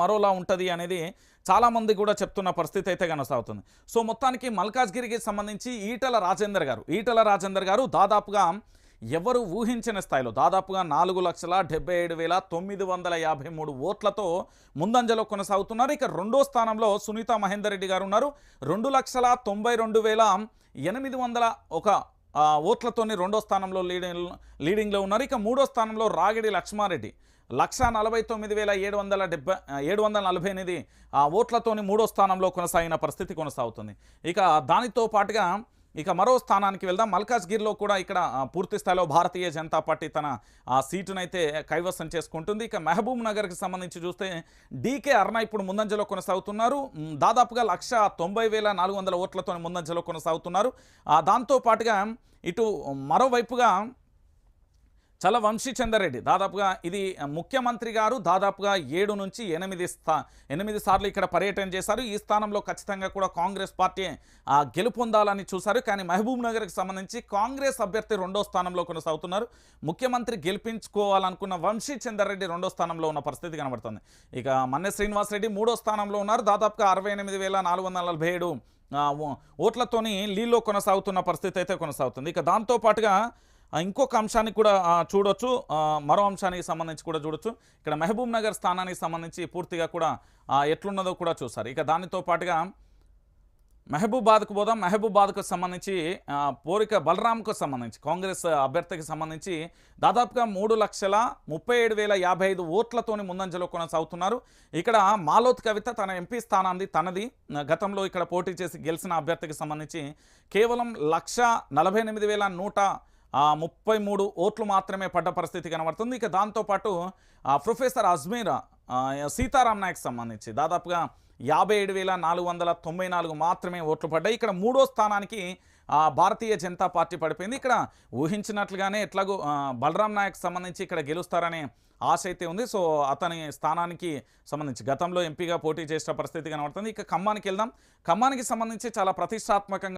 మరోలా ఉంటుంది అనేది చాలామంది కూడా చెప్తున్న పరిస్థితి అయితే కనసాగుతుంది. సో మొత్తానికి మల్కాజ్గిరికి సంబంధించి ఈటల రాజేందర్ గారు ఈటల రాజేందర్ గారు దాదాపుగా ఎవరు ఊహించిన స్థాయిలో దాదాపుగా నాలుగు లక్షల డెబ్బై ఏడు వేల తొమ్మిది వందల యాభై మూడు ఓట్లతో ముందంజలో కొనసాగుతున్నారు. ఇక రెండో స్థానంలో సునీత మహేందర్ రెడ్డి గారు ఉన్నారు. రెండు లక్షల తొంభై రెండు వేల ఎనిమిది వందల ఒక ఓట్లతోని రెండో స్థానంలో లీడింగ్ లీడింగ్లో ఉన్నారు. ఇక మూడో స్థానంలో రాగిడి లక్ష్మారెడ్డి. లక్ష నలభై తొమ్మిది వేల ఏడు వందల డెబ్బై ఏడు వందల నలభై ఎనిమిది ఆ ఓట్లతోని మూడో స్థానంలో కొనసాగిన పరిస్థితి కొనసాగుతుంది. ఇక దానితో పాటుగా ఇక మరో స్థానానికి వెళ్దాం. మల్కాజ్గిరిలో కూడా ఇక్కడ పూర్తి స్థాయిలో భారతీయ జనతా పార్టీ తన ఆ సీటునైతే కైవసం చేసుకుంటుంది. ఇక మహబూబ్ నగర్కి సంబంధించి చూస్తే డీకే అర్ణ ఇప్పుడు ముందంజలో కొనసాగుతున్నారు. దాదాపుగా లక్ష తొంభై వేల నాలుగు వందల ఓట్లతో ముందంజలో కొనసాగుతున్నారు. దాంతోపాటుగా దాంతో పాటుగా ఇటు మరోవైపుగా చల వంశీచందర్ దాదాపుగా ఇది ముఖ్యమంత్రి గారు దాదాపుగా ఏడు నుంచి ఎనిమిది స్థా ఎనిమిది సార్లు ఇక్కడ పర్యటన చేశారు. ఈ స్థానంలో ఖచ్చితంగా కూడా కాంగ్రెస్ పార్టీ గెలుపొందాలని చూశారు. కానీ మహబూబ్ నగర్కి సంబంధించి కాంగ్రెస్ అభ్యర్థి రెండో స్థానంలో కొనసాగుతున్నారు. ముఖ్యమంత్రి గెలిపించుకోవాలనుకున్న వంశీచందర్ రెడ్డి రెండో స్థానంలో ఉన్న పరిస్థితి కనబడుతుంది. ఇక మన్నె శ్రీనివాస్ రెడ్డి మూడో స్థానంలో ఉన్నారు. దాదాపుగా అరవై ఎనిమిది వేల నాలుగు వందల ఓట్లతోని లీల్లో కొనసాగుతున్న పరిస్థితి అయితే కొనసాగుతుంది. ఇక దాంతో పాటుగా ఇంకొక అంశాన్ని కూడా చూడొచ్చు. మరో అంశానికి సంబంధించి కూడా చూడొచ్చు. ఇక్కడ మహబూబ్ నగర్ స్థానానికి సంబంధించి పూర్తిగా కూడా ఎట్లున్నదో కూడా చూస్తారు ఇక దానితో పాటుగా మహబూబాద్కు పోదాం. మహబూబాద్కు సంబంధించి పోరిక బలరాంకు సంబంధించి కాంగ్రెస్ అభ్యర్థికి సంబంధించి దాదాపుగా మూడు లక్షల ముప్పై ఏడు వేల యాభై ఐదు ఓట్లతోని ముందంజలో కొనసాగుతున్నారు. ఇక్కడ మాలోత్ కవిత తన ఎంపీ స్థానాన్ని తనది. గతంలో ఇక్కడ పోటీ చేసి గెలిచిన అభ్యర్థికి సంబంధించి కేవలం లక్ష నలభై ఎనిమిది వేల నూట ముప్పై మూడు ఓట్లు మాత్రమే పడ్డ పరిస్థితి కనబడుతుంది. ఇక దాంతోపాటు ప్రొఫెసర్ అజ్మీర్ సీతారాం నాయక్ సంబంధించి దాదాపుగా యాభై ఏడు వేల నాలుగు వందల తొంభై నాలుగు మాత్రమే ఓట్లు పడ్డాయి. ఇక్కడ మూడో స్థానానికి ఆ, భారతీయ జనతా పార్టీ పడిపోయింది. ఇక్కడ ఊహించినట్లుగానే ఎట్లాగో బలరాం నాయక్ సంబంధించి ఇక్కడ గెలుస్తారనే ఆశ అయితే ఉంది. సో అతని స్థానానికి సంబంధించి గతంలో ఎంపీగా పోటీ చేసిన పరిస్థితి కనబడుతుంది. ఇక ఖమ్మానికి వెళ్దాం. ఖమ్మానికి సంబంధించి చాలా ప్రతిష్టాత్మకంగా